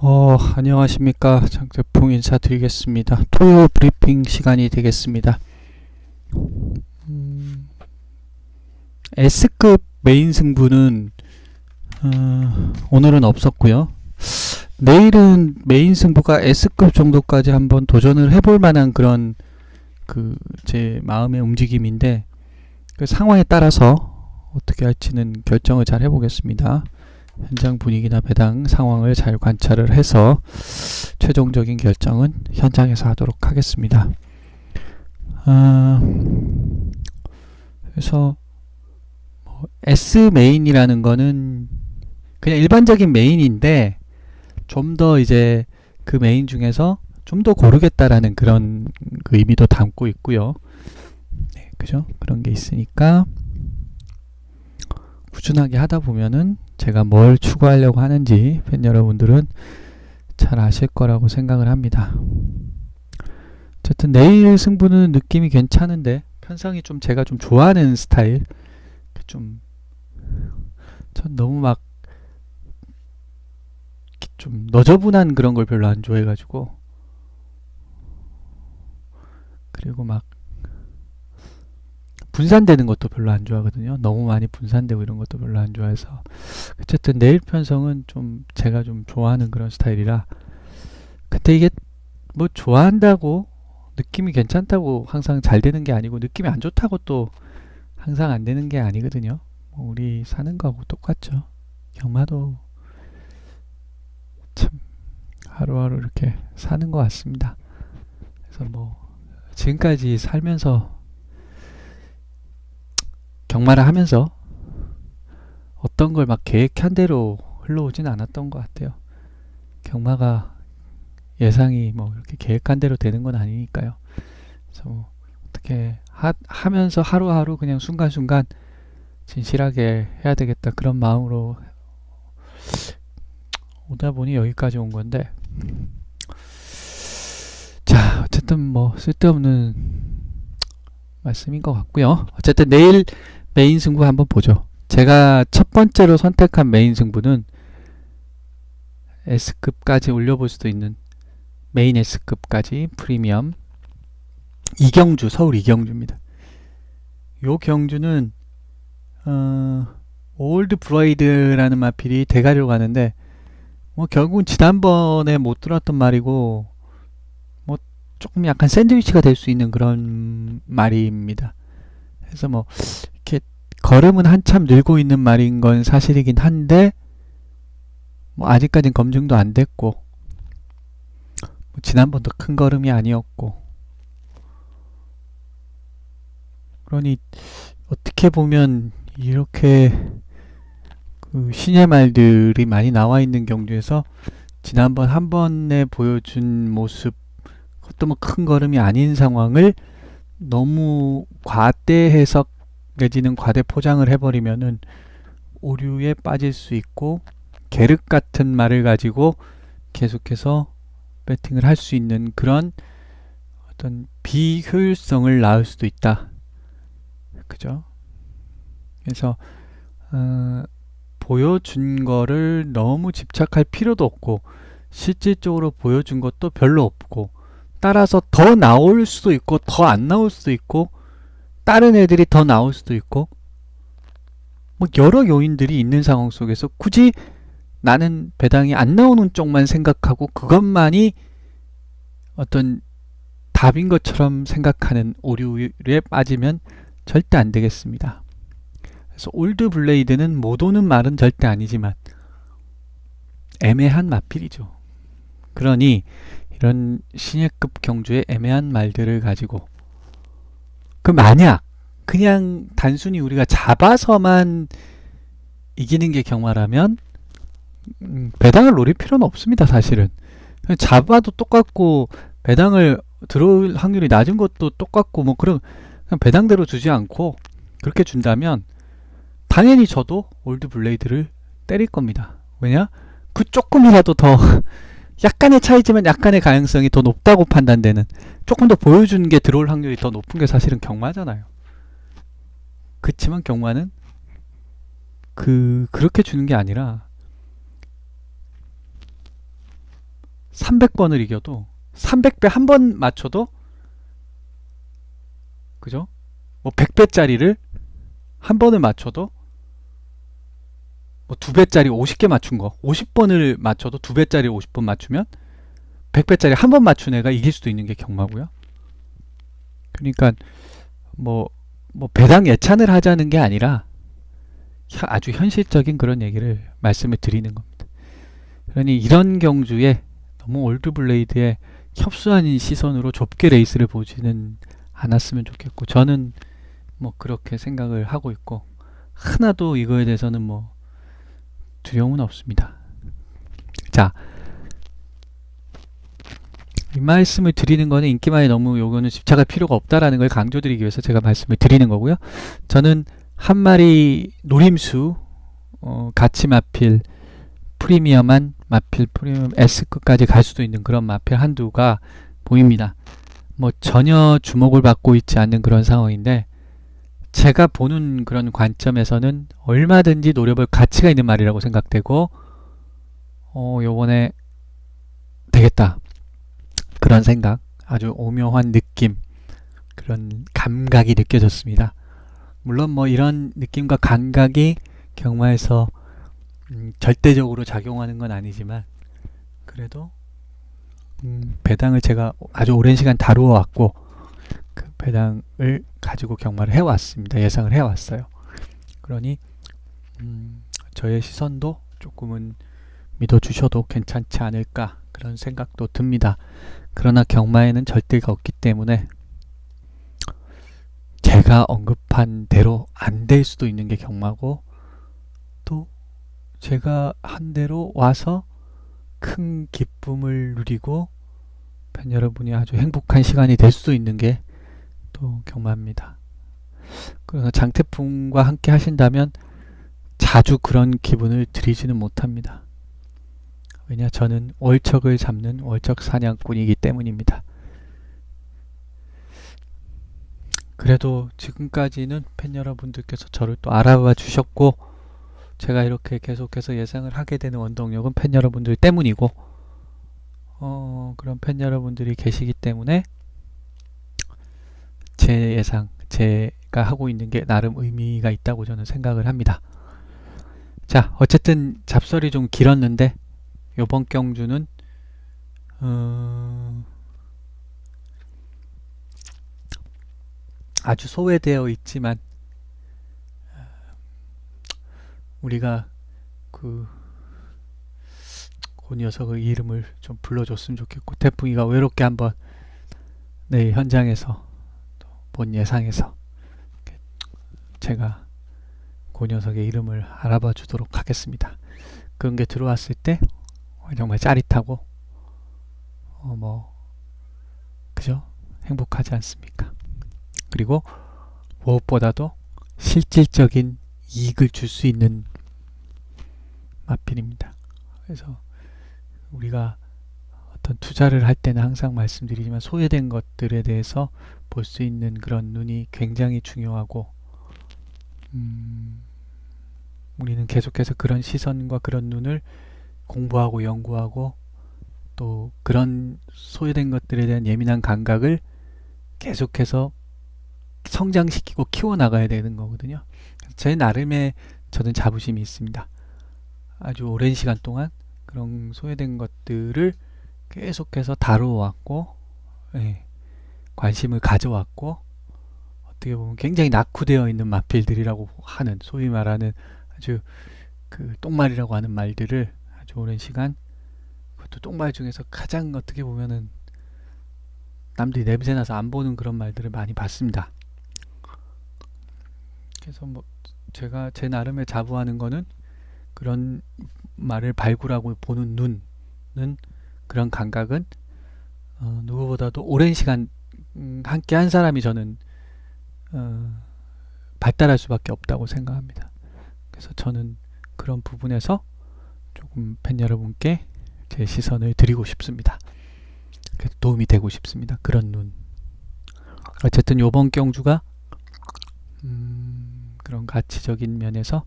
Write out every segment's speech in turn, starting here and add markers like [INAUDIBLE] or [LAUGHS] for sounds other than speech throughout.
어, 안녕하십니까. 장태풍 인사드리겠습니다. 토요 브리핑 시간이 되겠습니다. 음, S급 메인 승부는 어, 오늘은 없었고요. 내일은 메인 승부가 S급 정도까지 한번 도전을 해볼 만한 그런 그 제 마음의 움직임인데 그 상황에 따라서 어떻게 할지는 결정을 잘 해보겠습니다. 현장 분위기나 배당 상황을 잘 관찰을 해서 최종적인 결정은 현장에서 하도록 하겠습니다. 아, 그래서 뭐 S 메인이라는 거는 그냥 일반적인 메인인데 좀 더 이제 그 메인 중에서 좀 더 고르겠다라는 그런 그 의미도 담고 있고요. 네, 그죠? 그런 게 있으니까 꾸준하게 하다 보면은 제가 뭘 추구하려고 하는지 팬 여러분들은 잘 아실 거라고 생각을 합니다. 어쨌든 내일 승부는 느낌이 괜찮은데 편성이 좀 제가 좀 좋아하는 스타일 좀 전 너무 막 좀 너저분한 그런 걸 별로 안 좋아해가지고 그리고 막 분산되는 것도 별로 안 좋아하거든요. 너무 많이 분산되고 이런 것도 별로 안 좋아해서 어쨌든 내일 편성은 좀 제가 좀 좋아하는 그런 스타일이라 근데 이게 뭐 좋아한다고 느낌이 괜찮다고 항상 잘 되는 게 아니고 느낌이 안 좋다고 또 항상 안 되는 게 아니거든요. 뭐 우리 사는 거하고 똑같죠. 경마도 참 하루하루 이렇게 사는 것 같습니다. 그래서 뭐 지금까지 살면서 경마를 하면서 어떤 걸 막 계획한 대로 흘러오진 않았던 것 같아요. 경마가 예상이 뭐 이렇게 계획한 대로 되는 건 아니니까요. 그래서 뭐 어떻게 하, 하면서 하루하루 그냥 순간순간 진실하게 해야 되겠다 그런 마음으로 오다 보니 여기까지 온 건데 자 어쨌든 뭐 쓸데없는 말씀인 것 같고요. 어쨌든 내일 메인 승부 한번 보죠. 제가 첫 번째로 선택한 메인 승부는 S급까지 올려볼 수도 있는 메인 S급까지 프리미엄 이경주 서울 이경주입니다. 요 경주는 어, 올드 브라이드라는 마필이 대가리로 가는데 뭐 결국은 지난번에 못 들었던 말이고 뭐 조금 약간 샌드위치가 될 수 있는 그런 말입니다. 그래서 뭐 걸음은 한참 늘고 있는 말인 건 사실이긴 한데 뭐 아직까진 검증도 안 됐고 뭐 지난번도 큰 걸음이 아니었고. 그러니 어떻게 보면 이렇게 그 신의 말들이 많이 나와 있는 경주에서 지난번 한 번에 보여준 모습 그것도 뭐 큰 걸음이 아닌 상황을 너무 과대 해석 내지는 과대 포장을 해버리면은 오류에 빠질 수 있고 계륵 같은 말을 가지고 계속해서 배팅을 할 수 있는 그런 어떤 비효율성을 낳을 수도 있다. 그죠? 그래서 어, 보여준 거를 너무 집착할 필요도 없고 실질적으로 보여준 것도 별로 없고 따라서 더 나올 수도 있고 더 안 나올 수도 있고 다른 애들이 더 나올 수도 있고 뭐 여러 요인들이 있는 상황 속에서 굳이 나는 배당이 안 나오는 쪽만 생각하고 그것만이 어떤 답인 것처럼 생각하는 오류에 빠지면 절대 안 되겠습니다. 그래서 올드 블레이드는 못 오는 말은 절대 아니지만 애매한 마필이죠. 그러니 이런 신예급 경주의 애매한 말들을 가지고 그 만약 그냥 단순히 우리가 잡아서만 이기는 게 경마라면 음, 배당을 노릴 필요는 없습니다. 사실은 잡아도 똑같고 배당을 들어올 확률이 낮은 것도 똑같고 뭐 그런 배당대로 주지 않고 그렇게 준다면 당연히 저도 올드 블레이드를 때릴 겁니다. 왜냐? 그 조금이라도 더 약간의 차이지만 약간의 가능성이 더 높다고 판단되는 조금 더 보여주는 게 들어올 확률이 더 높은 게 사실은 경마잖아요. 그치만 경마는 그 그렇게 주는 게 아니라 300번을 이겨도 300배 한 번 맞춰도 그죠? 뭐 100배짜리를 한 번을 맞춰도 뭐 두 배짜리 50개 맞춘 거 50번을 맞춰도 두 배짜리 50번 맞추면 100배짜리 한 번 맞춘 애가 이길 수도 있는 게 경마고요. 그러니까 뭐, 뭐 배당 예찬을 하자는 게 아니라 혀- 아주 현실적인 그런 얘기를 말씀을 드리는 겁니다. 그러니 이런 경주에 너무 올드블레이드에 협소한 시선으로 좁게 레이스를 보지는 않았으면 좋겠고 저는 뭐 그렇게 생각을 하고 있고 하나도 이거에 대해서는 뭐 두려움은 없습니다. 자, 이 말씀을 드리는 거는 인기만에 너무 요거는 집착할 필요가 없다라는 걸 강조드리기 위해서 제가 말씀을 드리는 거고요. 저는 한 마리 노림수 어, 가치 마필 프리미엄한 마필 프리미엄 S급까지 갈 수도 있는 그런 마필 한두가 보입니다. 뭐 전혀 주목을 받고 있지 않는 그런 상황인데 제가 보는 그런 관점에서는 얼마든지 노려볼 가치가 있는 말이라고 생각되고 어 요번에 되겠다 그런 생각 아주 오묘한 느낌 그런 감각이 느껴졌습니다. 물론 뭐 이런 느낌과 감각이 경마에서 음, 절대적으로 작용하는 건 아니지만 그래도 음, 배당을 제가 아주 오랜 시간 다루어 왔고 그 배당을 가지고 경마를 해왔습니다. 예상을 해왔어요. 그러니 음, 저의 시선도 조금은 믿어주셔도 괜찮지 않을까 그런 생각도 듭니다. 그러나 경마에는 절대가 없기 때문에 제가 언급한 대로 안 될 수도 있는 게 경마고 또 제가 한 대로 와서 큰 기쁨을 누리고 팬 여러분이 아주 행복한 시간이 될 수도 있는 게 또 경마입니다. 그래서 장태풍과 함께 하신다면 자주 그런 기분을 드리지는 못합니다. 왜냐 저는 월척을 잡는 월척 사냥꾼이기 때문입니다. 그래도 지금까지는 팬 여러분들께서 저를 또 알아봐 주셨고 제가 이렇게 계속해서 예상을 하게 되는 원동력은 팬 여러분들 때문이고 어, 그런 팬 여러분들이 계시기 때문에 제 예상, 제가 하고 있는 게 나름 의미가 있다고 저는 생각을 합니다. 자, 어쨌든 잡설이 좀 길었는데 요번 경주는 어, 아주 소외되어 있지만 우리가 그, 그 녀석의 이름을 좀 불러줬으면 좋겠고 태풍이가 외롭게 한번 내 현장에서 또 본 예상에서 제가 그 녀석의 이름을 알아봐 주도록 하겠습니다. 그런 게 들어왔을 때 정말 짜릿하고 어 뭐 그죠? 행복하지 않습니까? 그리고 무엇보다도 실질적인 이익을 줄 수 있는 마필입니다. 그래서 우리가 어떤 투자를 할 때는 항상 말씀드리지만 소외된 것들에 대해서 볼 수 있는 그런 눈이 굉장히 중요하고 음, 우리는 계속해서 그런 시선과 그런 눈을 공부하고 연구하고 또 그런 소외된 것들에 대한 예민한 감각을 계속해서 성장시키고 키워나가야 되는 거거든요. 제 나름의 저는 자부심이 있습니다. 아주 오랜 시간 동안 그런 소외된 것들을 계속해서 다루어왔고, 예, 관심을 가져왔고, 어떻게 보면 굉장히 낙후되어 있는 마필들이라고 하는, 소위 말하는 아주 그 똥말이라고 하는 말들을 아주 오랜 시간, 그것도 똥말 중에서 가장 어떻게 보면은 남들이 냄새나서 안 보는 그런 말들을 많이 봤습니다. 그래서 뭐 제가 제 나름의 자부하는 거는 그런 말을 발굴하고 보는 눈은 그런 감각은 어, 누구보다도 오랜 시간 음, 함께 한 사람이 저는 어, 발달할 수밖에 없다고 생각합니다. 그래서 저는 그런 부분에서 조금 팬 여러분께 제 시선을 드리고 싶습니다. 도움이 되고 싶습니다. 그런 눈. 어쨌든 요번 경주가 음, 그런 가치적인 면에서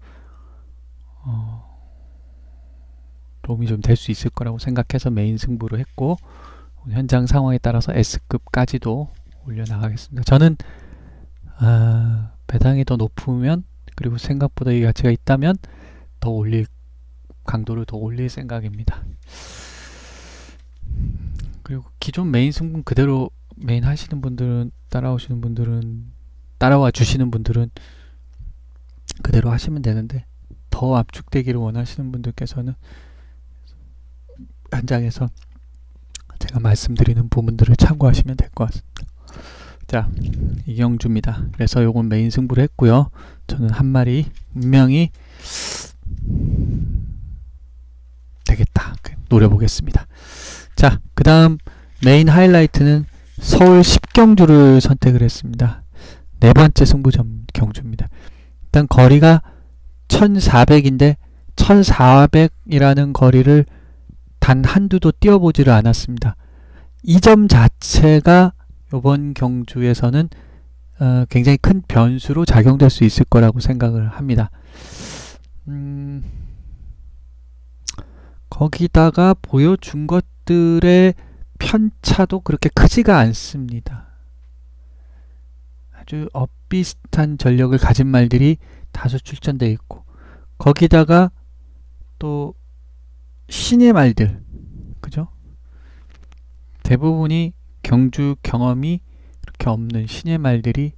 어, 도움이 좀 될 수 있을 거라고 생각해서 메인 승부를 했고 현장 상황에 따라서 S급까지도 올려나가겠습니다. 저는 아, 배당이 더 높으면 그리고 생각보다 이 가치가 있다면 더 올릴 강도를 더 올릴 생각입니다. 그리고 기존 메인 승분 그대로 메인 하시는 분들은 따라오시는 분들은 따라와 주시는 분들은 그대로 하시면 되는데 더 압축되기를 원하시는 분들께서는 현장에서 제가 말씀드리는 부분들을 참고하시면 될 것 같습니다. 자, 이경주입니다. 그래서 요건 메인 승부를 했고요. 저는 한 마리 분명히 되겠다. 노려보겠습니다. 자, 그 다음 메인 하이라이트는 서울 10경주를 선택을 했습니다. 네 번째 승부점 경주입니다. 일단 거리가 1400인데 1400이라는 거리를 단 한두도 뛰어보지를 않았습니다. 이 점 자체가 이번 경주에서는 어, 굉장히 큰 변수로 작용될 수 있을 거라고 생각을 합니다. 음, 거기다가 보여준 것들의 편차도 그렇게 크지가 않습니다. 아주 엇비슷한 전력을 가진 말들이 다소 출전되어 있고 거기다가 또 신의 말들 그죠? 대부분이 경주 경험이 그렇게 없는 신의 말들이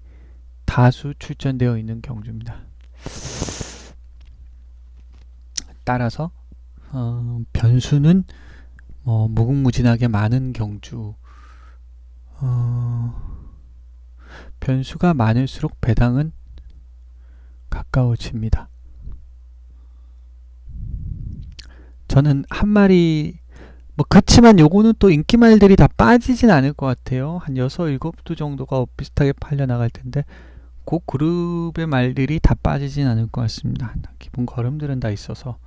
다수 출전되어 있는 경주입니다. 따라서 어, 변수는 뭐 무궁무진하게 많은 경주 어, 변수가 많을수록 배당은 가까워집니다. 저는 한 마리 뭐 그치만 요거는 또 인기말들이 다 빠지진 않을 것 같아요. 한 6, 7두 정도가 비슷하게 팔려 나갈 텐데 그 그룹의 말들이 다 빠지진 않을 것 같습니다. 기본 걸음들은 다 있어서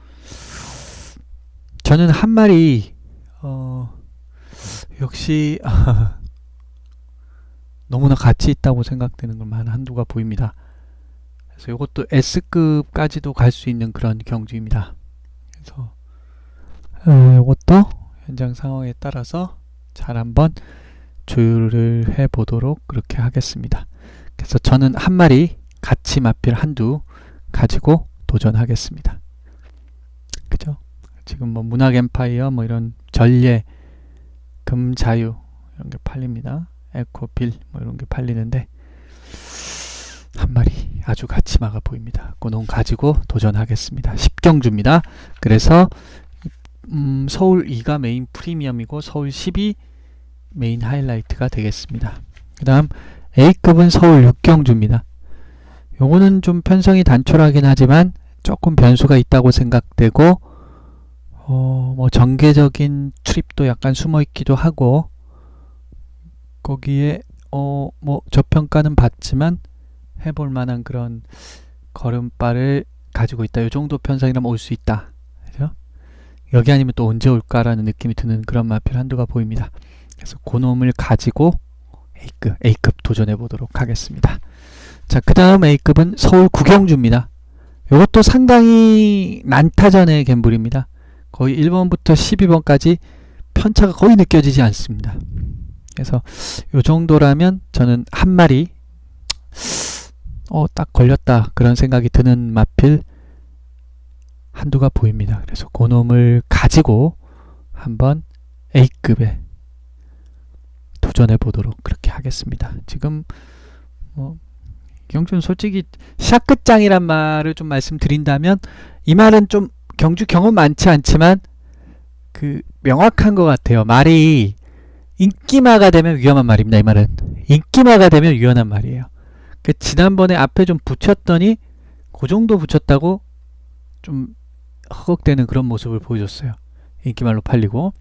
저는 한 마리 어 역시 [LAUGHS] 너무나 가치 있다고 생각되는 것만 한두가 보입니다. 그래서 이것도 S급까지도 갈 수 있는 그런 경주입니다. 그래서 어, 이것도 현장 상황에 따라서 잘 한번 조율을 해 보도록 그렇게 하겠습니다. 그래서 저는 한 마리 같이 마필 한두 가지고 도전하겠습니다. 그죠? 지금 뭐 문학 엠파이어 뭐 이런 전례 금자유 이런 게 팔립니다. 에코필 뭐 이런 게 팔리는데 한 마리 아주 가치마가 보입니다. 그놈 가지고 도전하겠습니다. 10경주입니다. 그래서 음, 서울 2가 메인 프리미엄이고 서울 10이 메인 하이라이트가 되겠습니다. 그 다음 A급은 서울 6경주입니다. 요거는 좀 편성이 단촐하긴 하지만 조금 변수가 있다고 생각되고 어, 뭐 전개적인 출입도 약간 숨어 있기도 하고 거기에 어, 뭐 저평가는 받지만 해볼 만한 그런 걸음발을 가지고 있다. 요 정도 편성이라면 올 수 있다. 여기 아니면 또 언제 올까라는 느낌이 드는 그런 마필 한두가 보입니다. 그래서 고놈을 가지고 A급, A급 도전해 보도록 하겠습니다. 자, 그 다음 A급은 서울 구경주입니다. 이것도 상당히 난타전의 갬블입니다. 거의 1번부터 12번까지 편차가 거의 느껴지지 않습니다. 그래서 이 정도라면 저는 한 마리 어, 딱 걸렸다 그런 생각이 드는 마필 한두가 보입니다. 그래서 그놈을 가지고 한번 A급에 도전해 보도록 그렇게 하겠습니다. 지금 뭐 경준 솔직히 샷 끝장이란 말을 좀 말씀드린다면 이 말은 좀 경주 경험 많지 않지만 그 명확한 것 같아요. 말이 인기마가 되면 위험한 말입니다. 이 말은 인기마가 되면 위험한 말이에요. 그 지난번에 앞에 좀 붙였더니 그 정도 붙였다고 좀 허걱대는 그런 모습을 보여줬어요. 인기말로 팔리고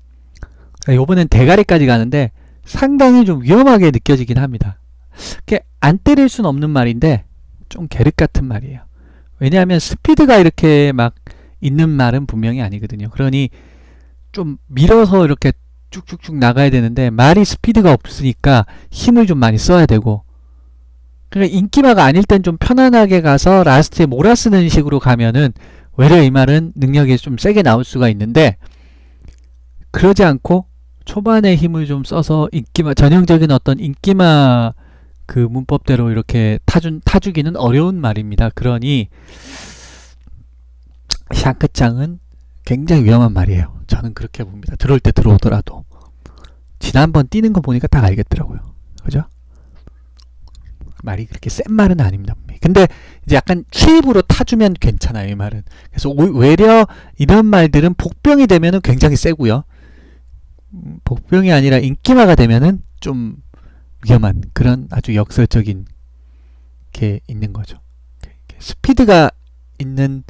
이번엔 대가리까지 가는데 상당히 좀 위험하게 느껴지긴 합니다. 안 때릴 수는 없는 말인데 좀 계륵 같은 말이에요. 왜냐하면 스피드가 이렇게 막 있는 말은 분명히 아니거든요. 그러니 좀 밀어서 이렇게 쭉쭉쭉 나가야 되는데 말이 스피드가 없으니까 힘을 좀 많이 써야 되고 그러니까 인기마가 아닐 땐 좀 편안하게 가서 라스트에 몰아쓰는 식으로 가면은 외려 이 말은 능력이 좀 세게 나올 수가 있는데 그러지 않고 초반에 힘을 좀 써서 인기마 전형적인 어떤 인기마 그 문법대로 이렇게 타준 타주기는 어려운 말입니다. 그러니 샹크짱은 굉장히 위험한 말이에요. 저는 그렇게 봅니다. 들어올 때 들어오더라도 지난번 뛰는 거 보니까 딱 알겠더라고요. 그죠? 말이 그렇게 센 말은 아닙니다. 근데 이제 약간 취입으로 타주면 괜찮아요. 이 말은. 그래서 오- 외려 이런 말들은 복병이 되면은 굉장히 세고요. 음, 복병이 아니라 인기마가 되면은 좀 위험한 그런 아주 역설적인 게 있는 거죠. 스피드가 있는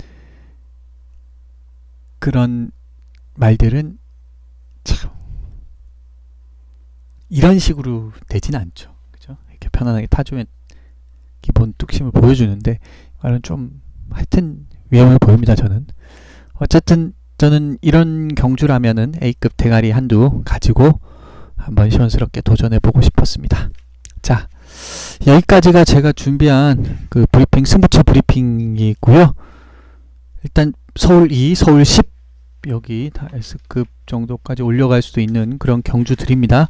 그런 말들은 참 이런 식으로 되진 않죠. 그죠? 이렇게 편안하게 타주면 기본 뚝심을 보여주는데 말은 좀 하여튼 위험해 보입니다. 저는 어쨌든 저는 이런 경주라면은 A급 대가리 한두 가지고 한번 시원스럽게 도전해 보고 싶었습니다. 자 여기까지가 제가 준비한 그 브리핑 승부처 브리핑이고요. 일단 서울 2, 서울 10 여기 다 S급 정도까지 올려갈 수도 있는 그런 경주들입니다.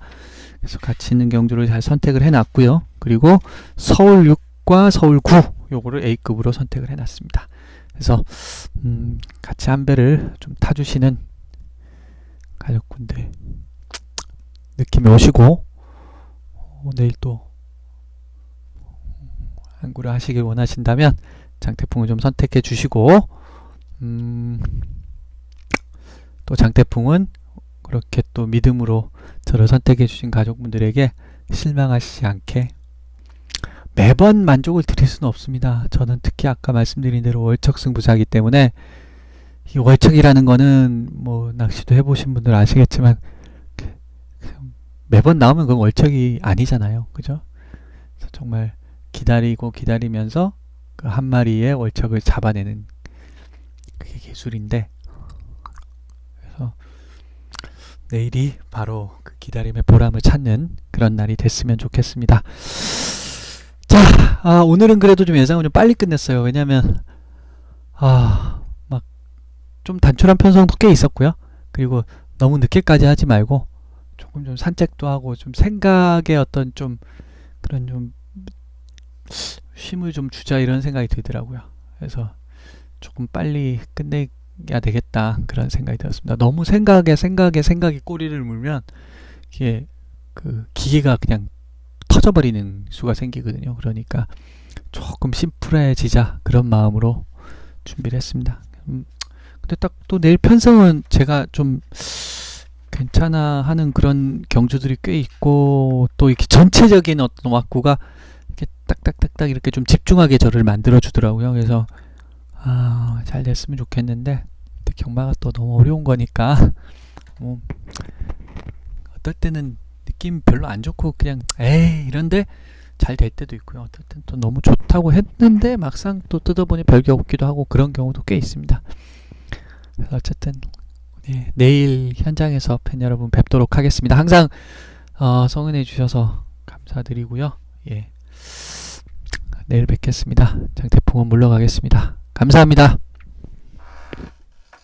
그래서 같이 있는 경주를 잘 선택을 해놨고요. 그리고 서울 6 과 서울 9 요거를 A급으로 선택을 해놨습니다. 그래서 음, 같이 한 배를 좀 타주시는 가족분들 느낌이 오시고 어, 내일 또 안구를 하시길 원하신다면 장태풍을 좀 선택해 주시고 음, 또 장태풍은 그렇게 또 믿음으로 저를 선택해 주신 가족분들에게 실망하시지 않게 매번 만족을 드릴 수는 없습니다. 저는 특히 아까 말씀드린 대로 월척 승부사기 때문에 이 월척이라는 거는 뭐 낚시도 해보신 분들 아시겠지만 그- 그 매번 나오면 그건 월척이 아니잖아요. 그죠? 정말 기다리고 기다리면서 그 한 마리의 월척을 잡아내는 그게 기술인데 그래서 내일이 바로 그 기다림의 보람을 찾는 그런 날이 됐으면 좋겠습니다. 자, 아, 오늘은 그래도 좀 예상을 좀 빨리 끝냈어요. 왜냐면 아, 막 좀 단촐한 편성도 꽤 있었고요. 그리고 너무 늦게까지 하지 말고 조금 좀 산책도 하고 좀 생각에 어떤 좀 그런 좀 쉼을 좀 주자 이런 생각이 들더라고요. 그래서 조금 빨리 끝내야 되겠다 그런 생각이 들었습니다. 너무 생각에 생각에 생각이 꼬리를 물면 이게 그 기계가 그냥 터져버리는 수가 생기거든요. 그러니까 조금 심플해지자 그런 마음으로 준비를 했습니다. 음, 근데 딱 또 내일 편성은 제가 좀 괜찮아 하는 그런 경주들이 꽤 있고 또 이렇게 전체적인 어떤 왁구가 이렇게 딱딱딱딱 이렇게 좀 집중하게 저를 만들어 주더라고요. 그래서 아, 잘 됐으면 좋겠는데 경마가 또 너무 어려운 거니까 뭐 어떨 때는 느낌 별로 안 좋고 그냥 에이 이런데 잘 될 때도 있고요. 땐또 너무 좋다고 했는데 막상 또 뜯어보니 별게 없기도 하고 그런 경우도 꽤 있습니다. 어쨌든 네, 내일 현장에서 팬 여러분 뵙도록 하겠습니다. 항상 어, 성은해 주셔서 감사드리고요. 예. 내일 뵙겠습니다. 장태풍은 물러가겠습니다. 감사합니다.